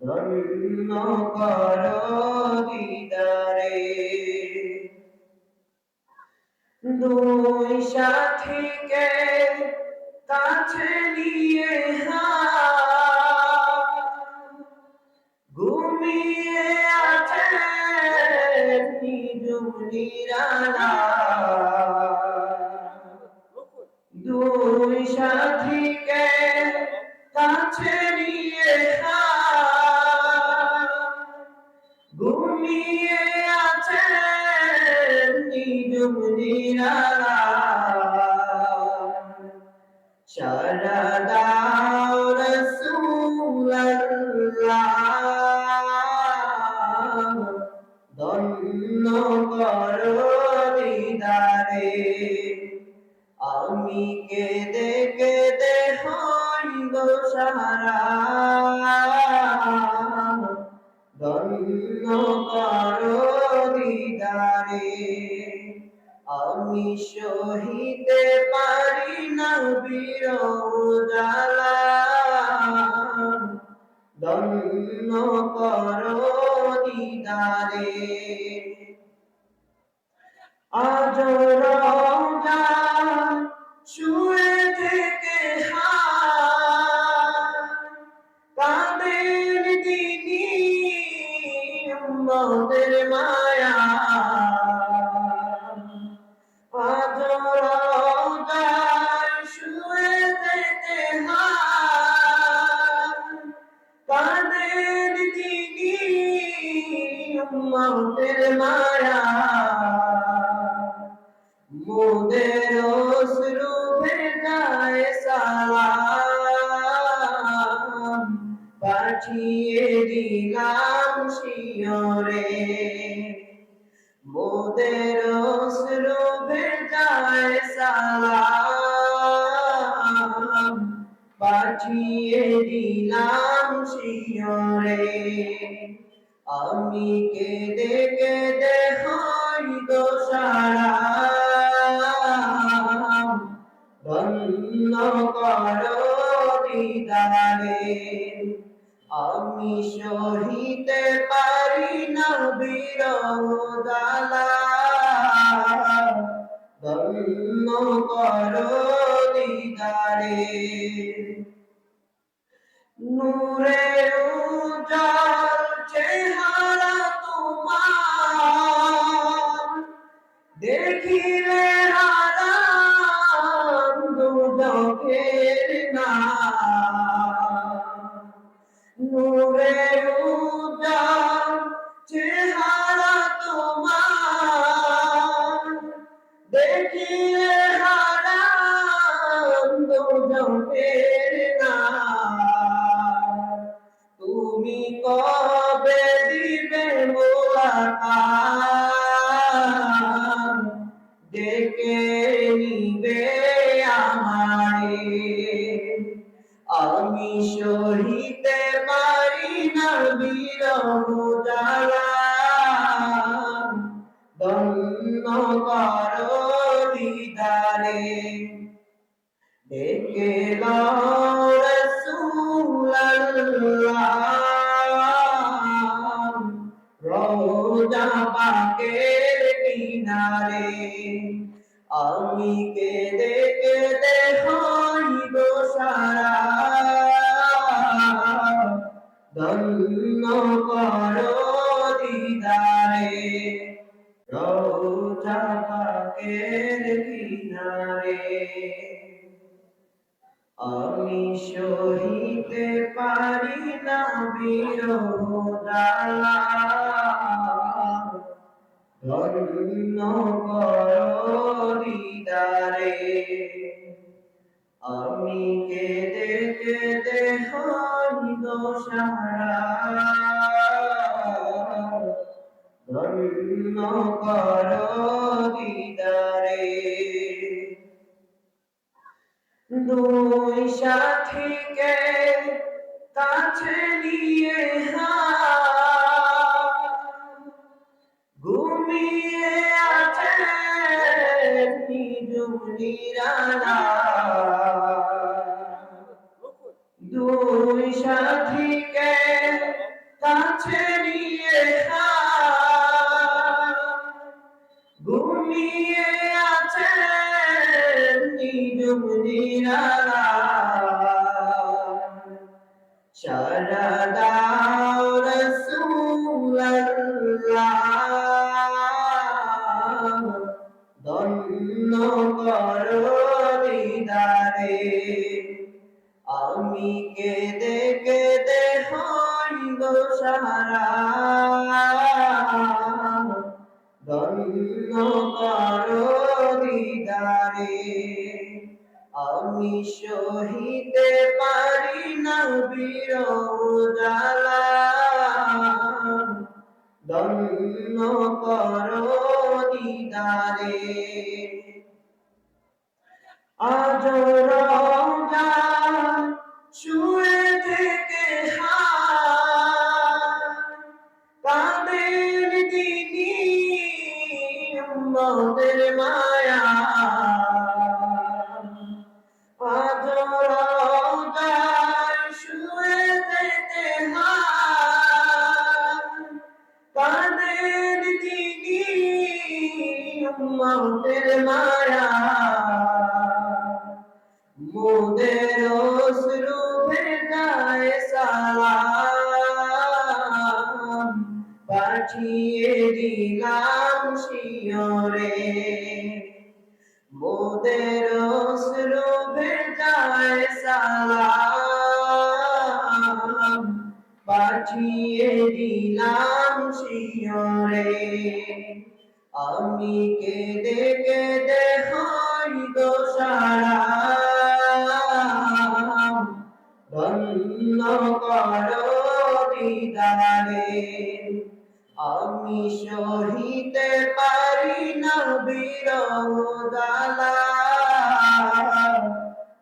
ধন্য দিদারে দুই সাথীকে কাছে নিয়ে ঘুমিয়ে আছে নিজুম নিরালা দুই সাথীকে কাছে নিয়ে দিদারে। আমি সহিতে পারি না বীর জালা ধন্য করো দিদারে। আজ রোজা মোদের অশ্রু ভেজায় সালাম। পাঠিয়ে দিলাম শিয়রে। মোদের অশ্রু ভেজায় সালাম। পাঠিয়ে দিলাম শিয়রে। আমি কেঁদে কেঁদে হই দোষারা দিদারে আমি সহিতে পারি না বিরোদালা ধন্য করো দিদারে। নূরের Ah. পারি না বিরহ জ্বালা ধন্য করো দিদারে আমি কেঁদে কেঁদে হই দোষারা ধন্য কর দিদারে দুই সাথীকে কাছে নিয়ে ঘুমিয়ে আছে নিরালা। দুই সাথীকে কাছে নিয়ে ঘুমিয়ে আছে নিরালা। সারা দাও রসুল্লাহ ধন্য করো দিদারে আমি কেঁদে কেঁদে হইব সারা ধন্য করো দিদারে আমি সহিতে পারি না বীর জালা করো দিদারে। আজ রওজা শুয়ে থেকে কাদের দিনী উম্মতের মায়া শিয়রে মোদের অশ্রু ভেজায় সালাম পাঠিয়ে দিলাম শিয়রে। আমি কেঁদে কেঁদে হই দোষারা ধন্য করো দিদারে। আমি সহিতে পারি না বিরোদালা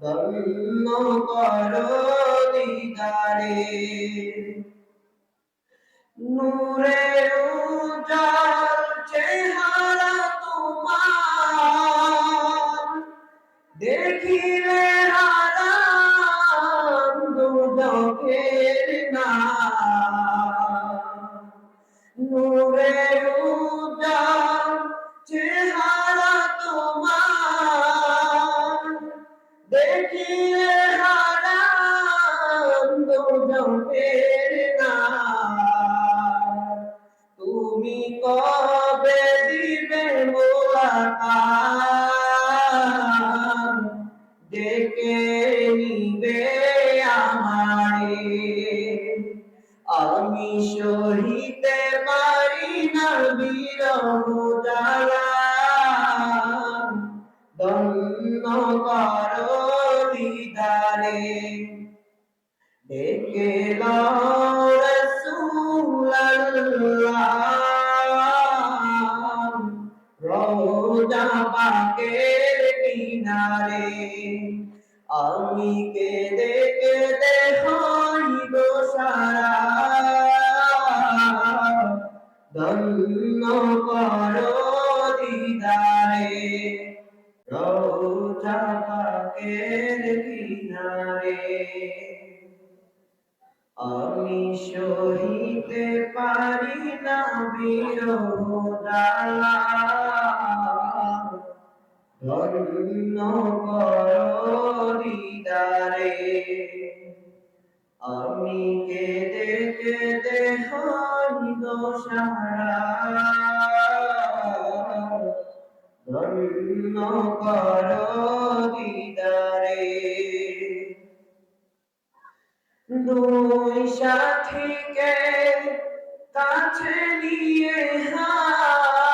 ধন্য করো দিদারে। নূরে উজাল চেহারা ধন্য করো দিদারে রোজা পাকের কিনারে। আমি সহিতে পারি না বিরহ জ্বালা ধন্য করো দিদারে আমি কেঁদে কেঁদে সারা ধন্য দিদারে দুই সাথীকে কাছে নিয়ে ঘুমিয়ে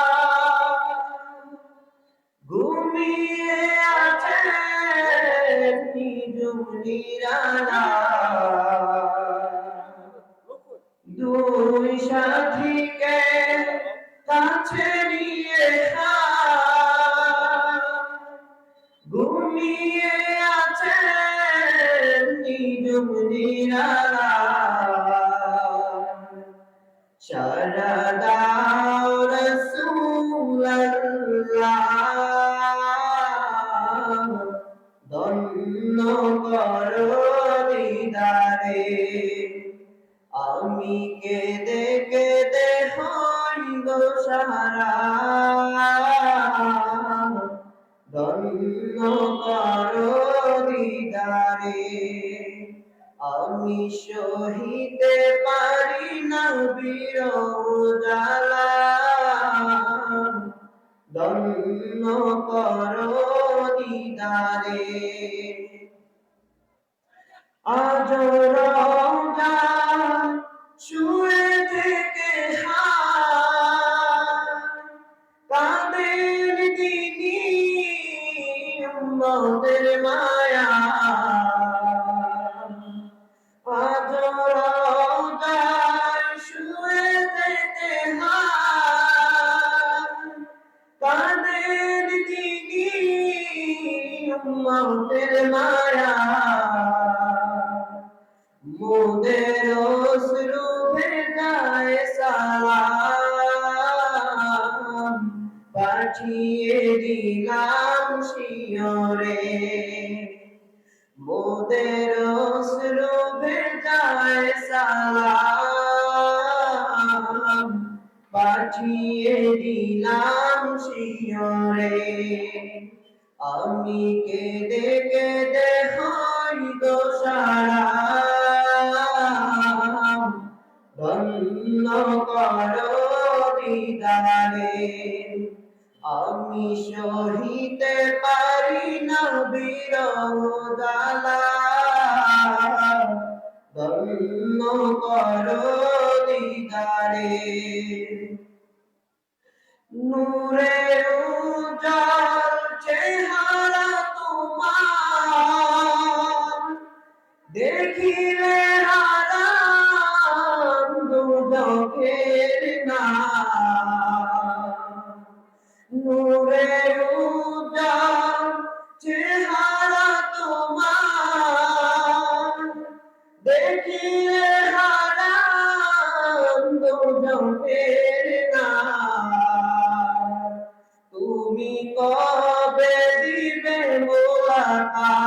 রসুল্লাহ ধন্য করো দিদারে আজ রোজা পাঠিয়ে দিলাম শিয়রে আমি কেঁদে কেঁদে হই দোষারা ধন্য করো দিদারে। আমি সহিতে পারি না বিরোদালা ধন্য করো দিদারে। নূরের উজাল চেহারা তোমার। দেখিলে হারাম দুজকের না নূরের উজাল চেহারা তোমার। দেখিলে হারাম দুজকের না তুমি কবে দিবে মোলাকাত?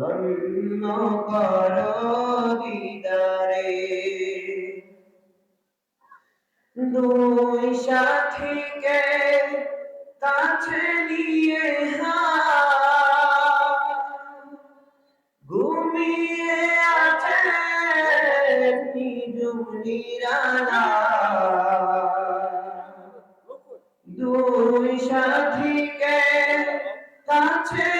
ধন্য কর দিদারে দুই সাথীকে কাছে নিয়ে ঘুমিয়ে আছে নিজুম দুই সাথীকে কাছে